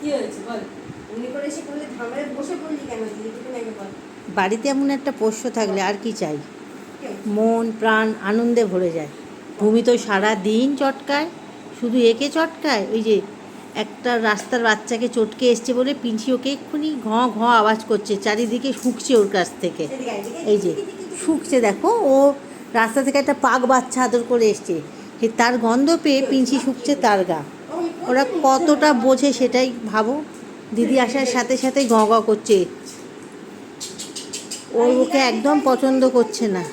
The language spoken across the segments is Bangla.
কি হয়েছে বল? এমনি করে এসে করলে ঝামেলা বসে পড়লি কেন? দিদি দুটো নাকি বল? বাড়িতে এমন একটা পোষ্য থাকলে আর কি চাই? মন প্রাণ আনন্দে ভরে যায়। ভূমি তো সারা দিন চটকায় শুধু একে চটকায়। ওই যে একটা রাস্তার বাচ্চাকে চটকে এসছে বলে পিঞ্চি ওকে এক্ষুনি ঘ ঘ আওয়াজ করছে চারিদিকে শুকছে ওর কাছ থেকে। এই যে। শুকছে দেখো ও রাস্তা থেকে একটা পাক বাচ্চা আদর করে এসছে। তার গন্ধ পেয়ে পিঞ্চি শুকছে তার গা। ওরা কতটা বোঝে সেটাই ভাবো। দিদি আসার সাথে সাথে গ গ করছে। ও ওকে একদম পছন্দ করছে না।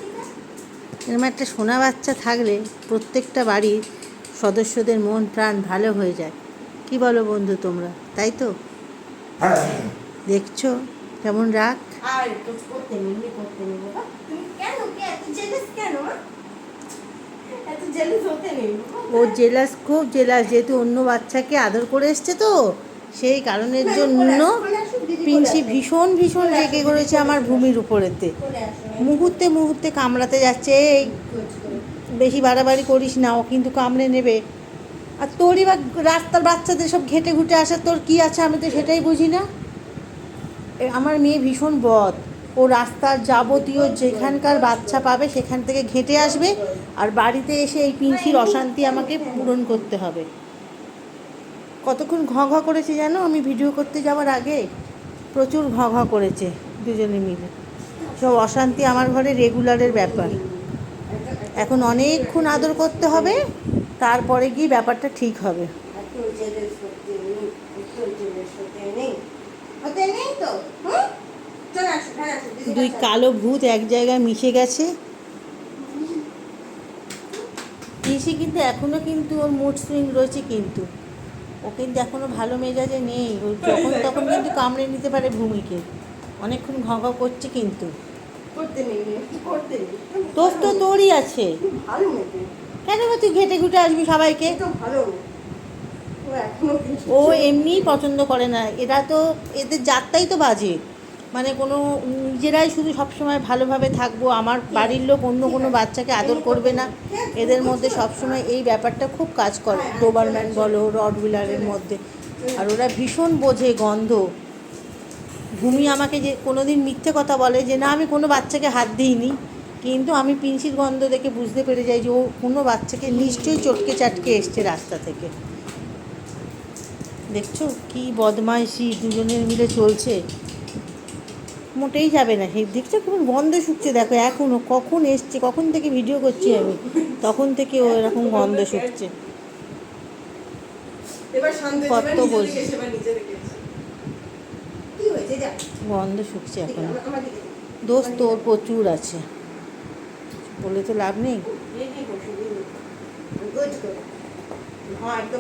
এরকম একটা সোনা বাচ্চা থাকলে প্রত্যেকটা বাড়ির সদস্যদের মন প্রাণ ভালো হয়ে যায়। কি বলো বন্ধু তোমরা তাই তো? দেখছ? কেমন রাগ? আর করতে নেই করতে নেই কেন? কেন মা? এত জেলাস হতে নেই বাবা। ও জেলাস খুব জেলাস যেহেতু অন্য বাচ্চাকে আদর করে এসছে তো সেই কারণের জন্য চলে পিঞ্চি আসো। ভীষণ ভীষণ রেগে করেছে আমার ভূমির উপরেতে। মুহূর্তে মুহূর্তে কামড়াতে যাচ্ছে এই. বেশি বাড়াবাড়ি করিস না ও কিন্তু কামড়ে নেবে। আর তোরই বা রাস্তার বাচ্চাদের সব ঘেটে ঘুটে আসে তোর কি আছে? আমি তো সেটাই বুঝি না। আমার মেয়ে ভীষণ বদ। ও রাস্তার যাবতীয় যেখানকার বাচ্চা পাবে সেখান থেকে ঘেটে আসবে আর বাড়িতে এসে এই পিঞ্চির অশান্তি আমাকে পূরণ করতে হবে। কতক্ষণ ঘ ঘ করেছে জানো? আমি ভিডিও করতে যাওয়ার আগে প্রচুর ঘ ঘ করেছে দুজনে মিলে। সব অশান্তি আমার ঘরে রেগুলারের ব্যাপার। এখন অনেকক্ষণ আদর করতে হবে, তারপরে গিয়ে ব্যাপারটা ঠিক হবে। তো চলে আসো হ্যাঁ আসো দিদি দুই কালো ভূত এক জায়গায় মিশে গেছে। পিসি কিন্তু এখনও কিন্তু ওর মুড সুইং রয়েছে কিন্তু। ও কিন্তু এখনও ভালো মেজাজে নেই। ও যখন তখন কিন্তু কামড়ে নিতে পারে ভূমিকে। অনেকক্ষণ ঘ করছে কিন্তু। তোর তো তোরই আছে। কেন তুই ঘেটে ঘুটে আসবি সবাইকে? ও এমনিই পছন্দ করে না। এরা তো এদের জাতটাই তো বাজে। মানে কোনো নিজেরাই শুধু সবসময় ভালোভাবে থাকব, আমার বাড়ির লোক অন্য কোনো বাচ্চাকে আদর করবে না। এদের মধ্যে সবসময় এই ব্যাপারটা খুব কাজ করে। ডোবারম্যান বলো রড হুইলারের মধ্যে। আর ওরা ভীষণ বোঝে গন্ধ। ভূমি আমাকে যে কোনো দিন মিথ্যে কথা বলে যে, না, আমি কোনো বাচ্চাকে হাত দিইনি। কিন্তু আমি পিঞ্চির গন্ধ দেখে বুঝতে পেরে যাই যে, ও কোনো বাচ্চাকে নিশ্চয়ই চটকে চাটকে এসছে রাস্তা থেকে। দেখছ? কি বদমাইশি দুজনের মিলে চলছে। মোটেই যাবে না। সেই দেখছ কেমন গন্ধ শুকছে দেখো এখনও কখন এসছে কখন থেকে ভিডিও করছি আমি তখন থেকে ও এরকম গন্ধ শুকছে। কত বলছি। গন্ধ শুকছে এখন। দোষ তোর প্রচুর আছে। বলে তো লাভ নেই।